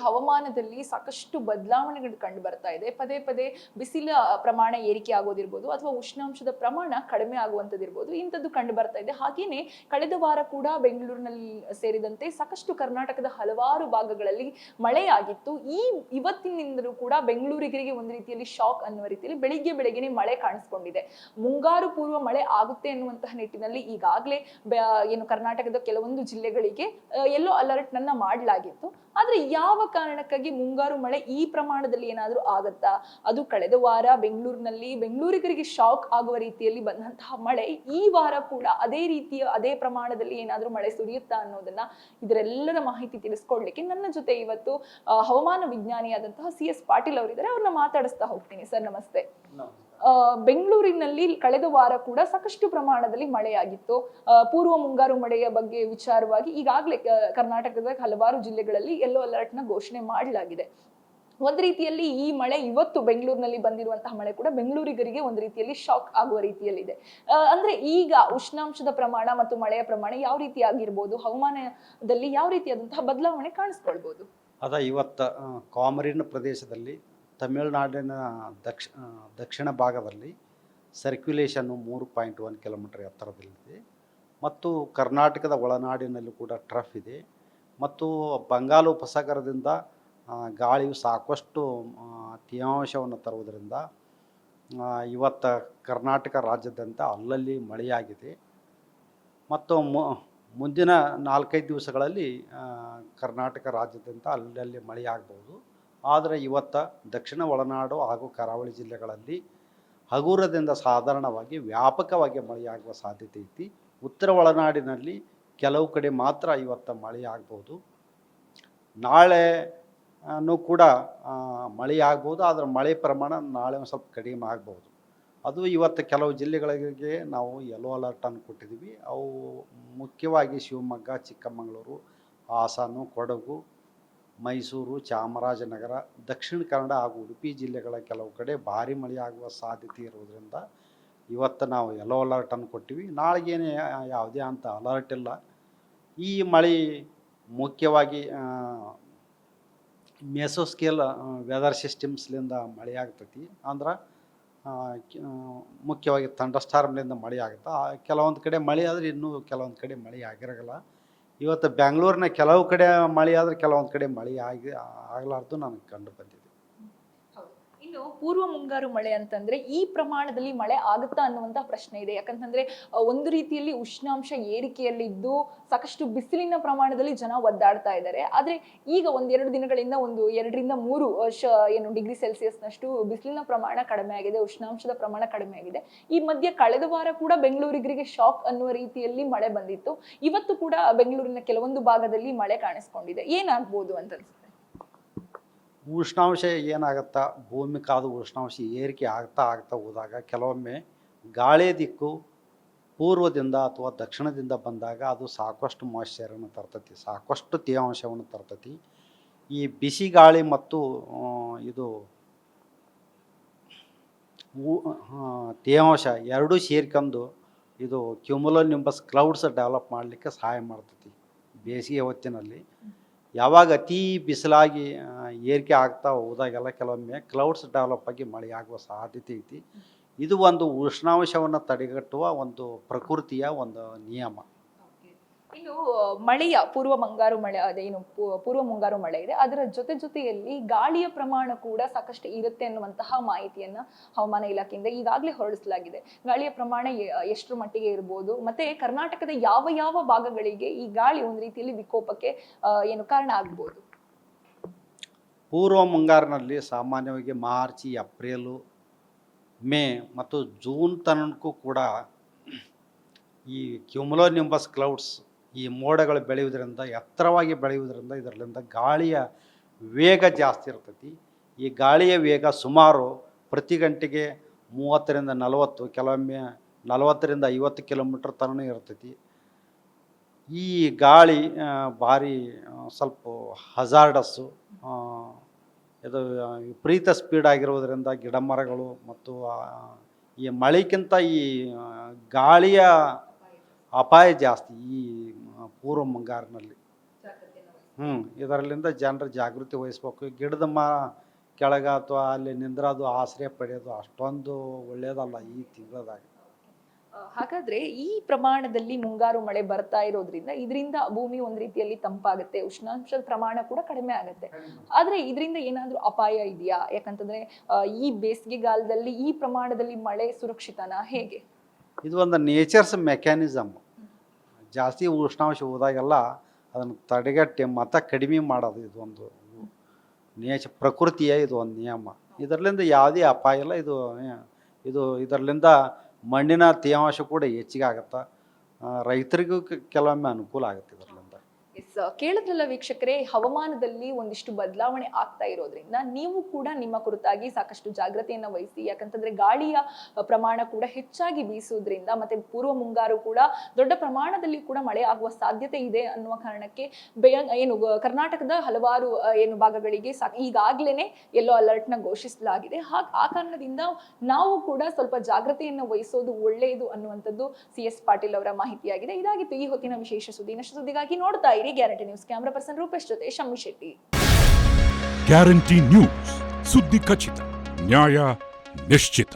ಹವಾಮಾನದಲ್ಲಿ ಸಾಕಷ್ಟು ಬದಲಾವಣೆಗಳು ಕಂಡು ಬರ್ತಾ ಇದೆ. ಪದೇ ಪದೇ ಬಿಸಿಲ ಪ್ರಮಾಣ ಏರಿಕೆ ಆಗೋದಿರ್ಬೋದು ಅಥವಾ ಉಷ್ಣಾಂಶದ ಪ್ರಮಾಣ ಕಡಿಮೆ ಆಗುವಂಥದ್ದಿರ್ಬೋದು. ಇಂಥದ್ದು ಕಂಡು ಬರ್ತಾ ಇದೆ. ಹಾಗೇನೆ ಕಳೆದ ವಾರ ಕೂಡ ಬೆಂಗಳೂರಿನಲ್ಲಿ ಸೇರಿದಂತೆ ಸಾಕಷ್ಟು ಕರ್ನಾಟಕದ ಹಲವಾರು ಭಾಗಗಳಲ್ಲಿ ಮಳೆಯಾಗಿತ್ತು. ಈ ಇವತ್ತಿನಿಂದಲೂ ಕೂಡ ಬೆಂಗಳೂರಿಗರಿಗೆ ಒಂದು ರೀತಿಯಲ್ಲಿ ಶಾಕ್ ಅನ್ನುವ ರೀತಿಯಲ್ಲಿ ಬೆಳಿಗ್ಗೆ ಬೆಳಗ್ಗೆನೆ ಮಳೆ ಕಾಣಿಸ್ಕೊಂಡಿದೆ. ಮುಂಗಾರು ಪೂರ್ವ ಮಳೆ ಆಗುತ್ತೆ ಅನ್ನುವಂತಹ ನಿಟ್ಟಿನಲ್ಲಿ ಈಗಾಗಲೇ ಏನು ಕರ್ನಾಟಕದ ಕೆಲವೊಂದು ಜಿಲ್ಲೆಗಳಿಗೆ ಎಲ್ಲೋ ಅಲರ್ಟ್ ನನ್ನ 또 ಆದ್ರೆ ಯಾವ ಕಾರಣಕ್ಕಾಗಿ ಮುಂಗಾರು ಮಳೆ ಈ ಪ್ರಮಾಣದಲ್ಲಿ ಏನಾದರೂ ಆಗತ್ತಾ? ಅದು ಕಳೆದ ವಾರ ಬೆಂಗಳೂರಿನಲ್ಲಿ ಬೆಂಗಳೂರಿಗರಿಗೆ ಶಾಕ್ ಆಗುವ ರೀತಿಯಲ್ಲಿ ಬಂದಂತಹ ಮಳೆ ಈ ವಾರ ಕೂಡ ಅದೇ ರೀತಿಯ ಅದೇ ಪ್ರಮಾಣದಲ್ಲಿ ಏನಾದರೂ ಮಳೆ ಸುರಿಯುತ್ತಾ ಅನ್ನೋದನ್ನ ಇದರೆಲ್ಲರ ಮಾಹಿತಿ ತಿಳಿಸ್ಕೊಡ್ಲಿಕ್ಕೆ ನನ್ನ ಜೊತೆ ಇವತ್ತು ಹವಾಮಾನ ವಿಜ್ಞಾನಿಯಾದಂತಹ ಸಿ ಎಸ್ ಪಾಟೀಲ್ ಅವರಿದ್ದಾರೆ. ಅವ್ರನ್ನ ಮಾತಾಡಿಸ್ತಾ ಹೋಗ್ತೀನಿ. ಸರ್ ನಮಸ್ತೆ. ಬೆಂಗಳೂರಿನಲ್ಲಿ ಕಳೆದ ವಾರ ಕೂಡ ಸಾಕಷ್ಟು ಪ್ರಮಾಣದಲ್ಲಿ ಮಳೆಯಾಗಿತ್ತು. ಪೂರ್ವ ಮುಂಗಾರು ಮಳೆಯ ಬಗ್ಗೆ ವಿಚಾರವಾಗಿ ಈಗಾಗಲೇ ಕರ್ನಾಟಕದ ಹಲವಾರು ಜಿಲ್ಲೆಗಳಲ್ಲಿ ಯೆಲ್ಲೋ ಅಲರ್ಟ್ನ ಘೋಷಣೆ ಮಾಡಲಾಗಿದೆ. ಒಂದ್ ರೀತಿಯಲ್ಲಿ ಈ ಮಳೆ ಇವತ್ತು ಬೆಂಗಳೂರಿನಲ್ಲಿ ಬಂದಿರುವಂತಹ ಮಳೆ ಕೂಡ ಬೆಂಗಳೂರಿಗರಿಗೆ ಒಂದು ರೀತಿಯಲ್ಲಿ ಶಾಕ್ ಆಗುವ ರೀತಿಯಲ್ಲಿದೆ. ಅಂದ್ರೆ ಈಗ ಉಷ್ಣಾಂಶದ ಪ್ರಮಾಣ ಮತ್ತು ಮಳೆಯ ಪ್ರಮಾಣ ಯಾವ ರೀತಿ ಆಗಿರ್ಬೋದು, ಹವಾಮಾನದಲ್ಲಿ ಯಾವ ರೀತಿಯಾದಂತಹ ಬದಲಾವಣೆ ಕಾಣಿಸ್ಕೊಳ್ಬಹುದು ಅದ ಇವತ್ತು ಕಾಮರಿನ ಪ್ರದೇಶದಲ್ಲಿ ತಮಿಳುನಾಡಿನ ದಕ್ಷ ದಕ್ಷಿಣ ಭಾಗದಲ್ಲಿ ಸರ್ಕ್ಯುಲೇಷನ್ನು ಮೂರು ಪಾಯಿಂಟ್ ಒನ್ ಕಿಲೋಮೀಟರ್ ಎತ್ತರದಲ್ಲಿದೆ. ಮತ್ತು ಕರ್ನಾಟಕದ ಒಳನಾಡಿನಲ್ಲೂ ಕೂಡ ಟ್ರಫ್ ಇದೆ. ಮತ್ತು ಬಂಗಾಲ ಉಪಸಾಗರದಿಂದ ಗಾಳಿಯು ಸಾಕಷ್ಟು ತೇವಾಂಶವನ್ನು ತರುವುದರಿಂದ ಇವತ್ತು ಕರ್ನಾಟಕ ರಾಜ್ಯದಂತ ಅಲ್ಲಲ್ಲಿ ಮಳೆಯಾಗಿದೆ. ಮತ್ತು ಮುಂದಿನ ನಾಲ್ಕೈದು ದಿವಸಗಳಲ್ಲಿ ಕರ್ನಾಟಕ ರಾಜ್ಯದಂತ ಅಲ್ಲಲ್ಲಿ ಮಳೆಯಾಗಬಹುದು ಆದರೆ ಇವತ್ತು ದಕ್ಷಿಣ ಒಳನಾಡು ಹಾಗೂ ಕರಾವಳಿ ಜಿಲ್ಲೆಗಳಲ್ಲಿ ಹಗುರದಿಂದ ಸಾಧಾರಣವಾಗಿ ವ್ಯಾಪಕವಾಗಿ ಮಳೆಯಾಗುವ ಸಾಧ್ಯತೆ ಐತಿ. ಉತ್ತರ ಒಳನಾಡಿನಲ್ಲಿ ಕೆಲವು ಕಡೆ ಮಾತ್ರ ಇವತ್ತು ಮಳೆಯಾಗ್ಬೋದು ನಾಳೆ ನೂ ಕೂಡ ಮಳೆ ಆಗ್ಬೋದು, ಆದರೆ ಮಳೆ ಪ್ರಮಾಣ ನಾಳೆ ಒಂದು ಸ್ವಲ್ಪ ಕಡಿಮೆ ಆಗ್ಬೋದು. ಅದು ಇವತ್ತು ಕೆಲವು ಜಿಲ್ಲೆಗಳಿಗೆ ನಾವು ಯೆಲ್ಲೋ ಅಲರ್ಟನ್ನು ಕೊಟ್ಟಿದ್ದೀವಿ. ಅವು ಮುಖ್ಯವಾಗಿ ಶಿವಮೊಗ್ಗ, ಚಿಕ್ಕಮಗಳೂರು, ಹಾಸನ, ಕೊಡಗು, ಮೈಸೂರು, ಚಾಮರಾಜನಗರ, ದಕ್ಷಿಣ ಕನ್ನಡ ಹಾಗೂ ಉಡುಪಿ ಜಿಲ್ಲೆಗಳ ಕೆಲವು ಕಡೆ ಭಾರಿ ಮಳೆಯಾಗುವ ಸಾಧ್ಯತೆ ಇರುವುದರಿಂದ ಇವತ್ತು ನಾವು ಯೆಲ್ಲೋ ಅಲರ್ಟನ್ನು ಕೊಟ್ಟಿವಿ. ನಾಳೆಗೇನು ಯಾವುದೇ ಅಂತ ಅಲರ್ಟ್ ಇಲ್ಲ. ಈ ಮಳೆ ಮುಖ್ಯವಾಗಿ ಮೆಸೋಸ್ಕೇಲ್ ವೆದರ್ ಸಿಸ್ಟಮ್ಸ್ಲಿಂದ ಮಳೆ ಆಗ್ತೈತಿ. ಅಂದ್ರೆ ಮುಖ್ಯವಾಗಿ ಥಂಡರ್ಸ್ಟಾರ್ಮ್ಲಿಂದ ಮಳೆ ಆಗುತ್ತೆ. ಕೆಲವೊಂದು ಕಡೆ ಮಳೆ ಆದರೆ ಇನ್ನೂ ಕೆಲವೊಂದು ಕಡೆ ಮಳೆ ಆಗಿರೋಲ್ಲ. ಇವತ್ತು ಬೆಂಗಳೂರಿನ ಕೆಲವು ಕಡೆ ಮಳೆ ಆದರೆ ಕೆಲವೊಂದು ಕಡೆ ಮಳೆ ಆಗಿ ಆಗಲಾರ್ದು ನನಗೆ ಕಂಡು ಬಂದಿದೆ. ಇನ್ನು ಪೂರ್ವ ಮುಂಗಾರು ಮಳೆ ಅಂತಂದ್ರೆ ಈ ಪ್ರಮಾಣದಲ್ಲಿ ಮಳೆ ಆಗುತ್ತಾ ಅನ್ನುವಂತ ಪ್ರಶ್ನೆ ಇದೆ. ಯಾಕಂತಂದ್ರೆ ಒಂದು ರೀತಿಯಲ್ಲಿ ಉಷ್ಣಾಂಶ ಏರಿಕೆಯಲ್ಲಿದ್ದು ಸಾಕಷ್ಟು ಬಿಸಿಲಿನ ಪ್ರಮಾಣದಲ್ಲಿ ಜನ ಒದ್ದಾಡ್ತಾ ಇದ್ದಾರೆ. ಆದ್ರೆ ಈಗ ಒಂದೆರಡು ದಿನಗಳಿಂದ ಒಂದು ಎರಡರಿಂದ ಮೂರು ಏನು, ಡಿಗ್ರಿ ಸೆಲ್ಸಿಯಸ್ನಷ್ಟು ಬಿಸಿಲಿನ ಪ್ರಮಾಣ ಕಡಿಮೆ ಆಗಿದೆ, ಉಷ್ಣಾಂಶದ ಪ್ರಮಾಣ ಕಡಿಮೆ ಆಗಿದೆ. ಈ ಮಧ್ಯೆ ಕಳೆದ ವಾರ ಕೂಡ ಬೆಂಗಳೂರಿಗರಿಗೆ ಶಾಕ್ ಅನ್ನುವ ರೀತಿಯಲ್ಲಿ ಮಳೆ ಬಂದಿತ್ತು. ಇವತ್ತು ಕೂಡ ಬೆಂಗಳೂರಿನ ಕೆಲವೊಂದು ಭಾಗದಲ್ಲಿ ಮಳೆ ಕಾಣಿಸ್ಕೊಂಡಿದೆ. ಏನಾಗ್ಬೋದು ಅಂತ ಉಷ್ಣಾಂಶ ಏನಾಗುತ್ತಾ? ಭೂಮಿ ಕಾದು ಉಷ್ಣಾಂಶ ಏರಿಕೆ ಆಗ್ತಾ ಆಗ್ತಾ ಹೋದಾಗ ಕೆಲವೊಮ್ಮೆ ಗಾಳಿ ದಿಕ್ಕು ಪೂರ್ವದಿಂದ ಅಥವಾ ದಕ್ಷಿಣದಿಂದ ಬಂದಾಗ ಅದು ಸಾಕಷ್ಟು ಮಾಯಿಶ್ಚರನ್ನು ತರ್ತತಿ, ಸಾಕಷ್ಟು ತೇವಾಂಶವನ್ನು ತರ್ತತಿ. ಈ ಬಿಸಿ ಗಾಳಿ ಮತ್ತು ಇದು ತೇವಾಂಶ ಎರಡೂ ಸೇರ್ಕೊಂಡು ಇದು ಕ್ಯುಮುಲೋ ನಿಂಬಸ್ ಕ್ಲೌಡ್ಸ್ ಡೆವಲಪ್ ಮಾಡಲಿಕ್ಕೆ ಸಹಾಯ ಮಾಡ್ತತಿ ಬೇಸಿಗೆ ಹೊತ್ತಿನಲ್ಲಿ. ಯಾವಾಗ ಅತಿ ಬಿಸಿಲಾಗಿ ಏರಿಕೆ ಆಗ್ತಾ ಹೋದಾಗೆಲ್ಲ ಕೆಲವೊಮ್ಮೆ ಕ್ಲೌಡ್ಸ್ ಡೆವಲಪ್ ಆಗಿ ಮಳೆ ಆಗುವ ಸಾಧ್ಯತೆ ಐತಿ. ಇದು ಒಂದು ಉಷ್ಣಾಂಶವನ್ನು ತಡೆಗಟ್ಟುವ ಒಂದು ಪ್ರಕೃತಿಯ ಒಂದು ನಿಯಮ. ಇನ್ನು ಮಳೆಯ, ಪೂರ್ವ ಮುಂಗಾರು ಮಳೆ, ಅದೇನು ಪೂರ್ವ ಮುಂಗಾರು ಮಳೆ ಇದೆ. ಅದರ ಜೊತೆ ಜೊತೆಯಲ್ಲಿ ಗಾಳಿಯ ಪ್ರಮಾಣ ಕೂಡ ಸಾಕಷ್ಟು ಇರುತ್ತೆ ಅನ್ನುವಂತಹ ಮಾಹಿತಿಯನ್ನು ಹವಾಮಾನ ಇಲಾಖೆಯಿಂದ ಈಗಾಗಲೇ ಹೊರಡಿಸಲಾಗಿದೆ. ಗಾಳಿಯ ಪ್ರಮಾಣ ಎಷ್ಟರ ಮಟ್ಟಿಗೆ ಇರ್ಬೋದು, ಮತ್ತೆ ಕರ್ನಾಟಕದ ಯಾವ ಯಾವ ಭಾಗಗಳಿಗೆ ಈ ಗಾಳಿ ಒಂದು ರೀತಿಯಲ್ಲಿ ವಿಕೋಪಕ್ಕೆ ಏನು ಕಾರಣ ಆಗ್ಬೋದು? ಪೂರ್ವ ಮುಂಗಾರಿನಲ್ಲಿ ಸಾಮಾನ್ಯವಾಗಿ ಮಾರ್ಚ್, ಏಪ್ರಿಲು, ಮೇ ಮತ್ತು ಜೂನ್ ತನಕೂ ಕೂಡ ಈ ಕ್ಯುಮುಲೋ ನಿಂಬಸ್ ಕ್ಲೌಡ್ಸ್ ಈ ಮೋಡಗಳು ಬೆಳೆಯುವುದರಿಂದ, ಎತ್ತರವಾಗಿ ಬೆಳೆಯುವುದರಿಂದ ಇದರಿಂದ ಗಾಳಿಯ ವೇಗ ಜಾಸ್ತಿ ಇರ್ತೈತಿ. ಈ ಗಾಳಿಯ ವೇಗ ಸುಮಾರು ಪ್ರತಿ ಗಂಟೆಗೆ ಮೂವತ್ತರಿಂದ ನಲವತ್ತು, ಕೆಲವೊಮ್ಮೆ ನಲವತ್ತರಿಂದ ಐವತ್ತು ಕಿಲೋಮೀಟ್ರ್ ತನಕ ಇರ್ತೈತಿ. ಈ ಗಾಳಿ ಭಾರಿ ಸ್ವಲ್ಪ ಹಜಾರ್ಡಸ್ಸು ಇದು ವಿಪರೀತ ಸ್ಪೀಡ್ ಆಗಿರುವುದರಿಂದ ಗಿಡ ಮರಗಳು ಮತ್ತು ಈ ಮಳೆಗಿಂತ ಈ ಗಾಳಿಯ ಅಪಾಯ ಜಾಸ್ತಿ. ಈ ಪೂರ್ವ ಮುಂಗಾರಿನಲ್ಲಿ. ಹ್ಞೂ ಇದರಲ್ಲಿಂದ ಜನರು ಜಾಗೃತಿ ವಹಿಸ್ಬೇಕು. ಗಿಡದ ಮ ಕೆಳಗೆ ಅಥವಾ ಅಲ್ಲಿ ನಿಂದ್ರೋದು ಆಶ್ರಯ ಪಡೆಯೋದು ಅಷ್ಟೊಂದು ಒಳ್ಳೆಯದಲ್ಲ ಈ ತಿಂಗಳದಾಗ. ಹಾಗಾದರೆ ಈ ಪ್ರಮಾಣದಲ್ಲಿ ಮುಂಗಾರು ಮಳೆ ಬರ್ತಾ ಇರೋದ್ರಿಂದ ಇದರಿಂದ ಭೂಮಿ ಒಂದು ರೀತಿಯಲ್ಲಿ ತಂಪಾಗುತ್ತೆ ಉಷ್ಣಾಂಶದ ಪ್ರಮಾಣ ಕೂಡ ಕಡಿಮೆ ಆಗುತ್ತೆ. ಆದ್ರೆ ಇದರಿಂದ ಏನಾದರೂ ಅಪಾಯ ಇದೆಯಾ? ಯಾಕಂತಂದ್ರೆ ಈ ಬೇಸಿಗೆಗಾಲದಲ್ಲಿ ಈ ಪ್ರಮಾಣದಲ್ಲಿ ಮಳೆ ಸುರಕ್ಷಿತನಾ? ಹೇಗೆ? ಇದು ಒಂದು ನೇಚರ್ಸ್ ಮೆಕ್ಯಾನಿಸಮ್ ಜಾಸ್ತಿ ಉಷ್ಣಾಂಶ ಹೋದಾಗೆಲ್ಲ ಅದನ್ನು ತಡೆಗಟ್ಟಿ ಮತ ಕಡಿಮೆ ಮಾಡೋದು ಇದೊಂದು ನೇಚ ಪ್ರಕೃತಿಯ ಇದು ಒಂದು ನಿಯಮ. ಇದರಲ್ಲಿಂದ ಯಾವುದೇ ಅಪಾಯ ಇಲ್ಲ. ಇದು ಇದು ಇದರಲ್ಲಿಂದ ಮಣ್ಣಿನ ತೇವಾಂಶ ಕೂಡ ಹೆಚ್ಚಿಗೆ ಆಗುತ್ತೆ. ರೈತರಿಗೂ ಕೆಲವೊಮ್ಮೆ ಅನುಕೂಲ ಆಗುತ್ತೆ ಇದರಲ್ಲಿಂದ ಎಸ್ ಕೇಳಿದ್ರಲ್ಲ ವೀಕ್ಷಕರೇ, ಹವಾಮಾನದಲ್ಲಿ ಒಂದಿಷ್ಟು ಬದಲಾವಣೆ ಆಗ್ತಾ ಇರೋದ್ರಿಂದ ನೀವು ಕೂಡ ನಿಮ್ಮ ಕುರಿತಾಗಿ ಸಾಕಷ್ಟು ಜಾಗ್ರತೆಯನ್ನು ವಹಿಸಿ, ಯಾಕಂತಂದ್ರೆ ಗಾಳಿಯ ಪ್ರಮಾಣ ಕೂಡ ಹೆಚ್ಚಾಗಿ ಬೀಸೋದ್ರಿಂದ ಮತ್ತೆ ಪೂರ್ವ ಮುಂಗಾರು ಕೂಡ ದೊಡ್ಡ ಪ್ರಮಾಣದಲ್ಲಿ ಕೂಡ ಮಳೆ ಆಗುವ ಸಾಧ್ಯತೆ ಇದೆ ಅನ್ನುವ ಕಾರಣಕ್ಕೆ ಏನು ಕರ್ನಾಟಕದ ಹಲವಾರು ಏನು ಭಾಗಗಳಿಗೆ ಈಗಾಗಲೇ ಎಲ್ಲೋ ಅಲರ್ಟ್ನ ಘೋಷಿಸಲಾಗಿದೆ. ಹಾಗೆ, ಆ ಕಾರಣದಿಂದ ನಾವು ಕೂಡ ಸ್ವಲ್ಪ ಜಾಗ್ರತೆಯನ್ನು ವಹಿಸೋದು ಒಳ್ಳೆಯದು ಅನ್ನುವಂಥದ್ದು ಸಿ ಎಸ್ ಪಾಟೀಲ್ ಅವರ ಮಾಹಿತಿಯಾಗಿದೆ. ಇದಾಗಿತ್ತು ಈ ಹೊತ್ತಿನ ವಿಶೇಷ ಸುದ್ದಿ. ಇನ್ನಷ್ಟು ಸುದ್ದಿಗಾಗಿ ನೋಡ್ತಾ guarantee news. Camera person Rupesh ಜೊತೆ ಶಮ್ಮಿ ಶೆಟ್ಟಿ. Guarantee news. ಸುದ್ದಿ ಖಚಿತ ನ್ಯಾಯ ನಿಶ್ಚಿತ.